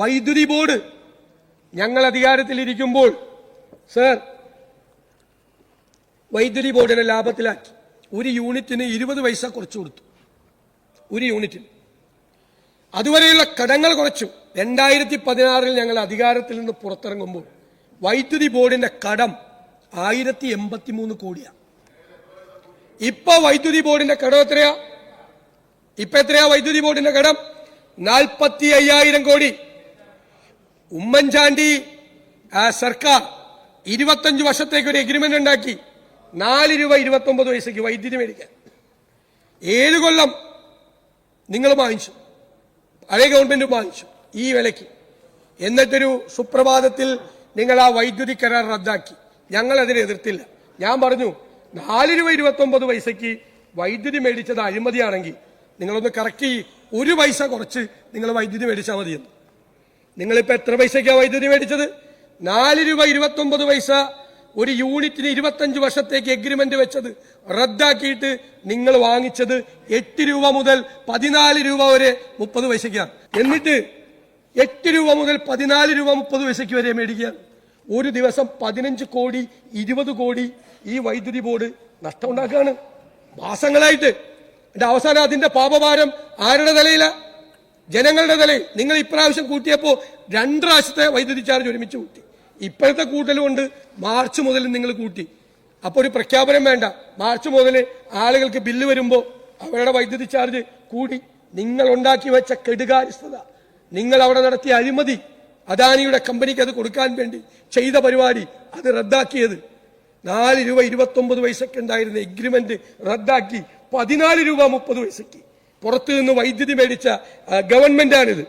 വൈദ്യുതി ബോർഡ്. ഞങ്ങൾ അധികാരത്തിലിരിക്കുമ്പോൾ സർ വൈദ്യുതി ബോർഡിനെ ലാഭത്തിലാക്കി. ഒരു യൂണിറ്റിന് ഇരുപത് പൈസ കുറച്ചു കൊടുത്തു. ഒരു യൂണിറ്റിന്. അതുവരെയുള്ള കടങ്ങൾ കുറച്ചു. രണ്ടായിരത്തി പതിനാറിൽ ഞങ്ങൾ അധികാരത്തിൽ നിന്ന് പുറത്തിറങ്ങുമ്പോൾ വൈദ്യുതി ബോർഡിന്റെ കടം ആയിരത്തി എൺപത്തി മൂന്ന് കോടിയാണ് ഇപ്പൊ വൈദ്യുതി ബോർഡിന്റെ കടം എത്രയാ? ഇപ്പൊ എത്രയാ വൈദ്യുതി ബോർഡിന്റെ കടം? നാൽപ്പത്തി അയ്യായിരം കോടി. ഉമ്മൻചാണ്ടി സർക്കാർ ഇരുപത്തഞ്ച് വർഷത്തേക്ക് ഒരു എഗ്രിമെന്റ് ഉണ്ടാക്കി. നാല് രൂപ ഇരുപത്തി ഒമ്പത് വയസ്സേക്ക് വൈദ്യുതി മേടിക്കാൻ. ഏഴ് കൊല്ലം നിങ്ങൾ വാങ്ങിച്ചു. പഴയ ഗവൺമെന്റ് വാങ്ങിച്ചു ഈ വിലയ്ക്ക്. എന്നിട്ടൊരു സുപ്രഭാതത്തിൽ നിങ്ങൾ ആ വൈദ്യുതി കരാർ റദ്ദാക്കി. ഞങ്ങൾ അതിനെ എതിർത്തില്ല. ഞാൻ പറഞ്ഞു നാല് രൂപ ഇരുപത്തി ഒമ്പത് പൈസയ്ക്ക് വൈദ്യുതി മേടിച്ചത് അഴിമതിയാണെങ്കിൽ നിങ്ങളൊന്ന് കറക്റ്റ് ഒരു പൈസ കുറച്ച് നിങ്ങൾ വൈദ്യുതി മേടിച്ചാൽ മതിയെന്ന്. നിങ്ങളിപ്പോ എത്ര പൈസയ്ക്കാണ് വൈദ്യുതി മേടിച്ചത്? നാല് രൂപ ഇരുപത്തി ഒമ്പത് പൈസ ഒരു യൂണിറ്റിന് ഇരുപത്തഞ്ച് വർഷത്തേക്ക് എഗ്രിമെന്റ് വെച്ചത് റദ്ദാക്കിയിട്ട് നിങ്ങൾ വാങ്ങിച്ചത് എട്ട് രൂപ മുതൽ പതിനാല് രൂപ വരെ മുപ്പത് പൈസയ്ക്കാണ്. എന്നിട്ട് എട്ട് രൂപ മുതൽ പതിനാല് രൂപ മുപ്പത് പൈസയ്ക്ക് വരെ മേടിക്കുക ഒരു ദിവസം പതിനഞ്ച് കോടി ഇരുപത് കോടി ഈ വൈദ്യുതി ബോർഡ് നഷ്ടമുണ്ടാക്കുകയാണ്. മാസങ്ങളായിട്ട്. അവസാനം അതിന്റെ പാപഭാരം ആരുടെ തലയിലാ? ജനങ്ങളുടെ തലയിൽ നിങ്ങൾ ഇപ്രാവശ്യം കൂട്ടിയപ്പോൾ രണ്ട് പ്രാവശ്യത്തെ വൈദ്യുതി ചാർജ് ഒരുമിച്ച് കൂട്ടി. ഇപ്പോഴത്തെ കൂട്ടൽ കൊണ്ട് മാർച്ച് മുതൽ നിങ്ങൾ കൂട്ടി. അപ്പോൾ ഒരു പ്രഖ്യാപനം വേണ്ട. മാർച്ച് മുതൽ ആളുകൾക്ക് ബില്ല് വരുമ്പോൾ അവരുടെ വൈദ്യുതി ചാർജ് കൂടി. നിങ്ങൾ ഉണ്ടാക്കി വെച്ച കെടുകാര്യസ്ഥത. നിങ്ങൾ അവിടെ നടത്തിയ അഴിമതി അദാനിയുടെ കമ്പനിക്ക് അത് കൊടുക്കാൻ വേണ്ടി ചെയ്ത പരിപാടി അത് റദ്ദാക്കിയത്. നാല് രൂപ ഇരുപത്തൊമ്പത് പൈസക്ക് ഉണ്ടായിരുന്ന എഗ്രിമെന്റ് റദ്ദാക്കി. പതിനാല് രൂപ മുപ്പത് പൈസക്ക് പുറത്തു നിന്ന് വൈദ്യുതി മേടിച്ച ഗവൺമെന്റാണിത്.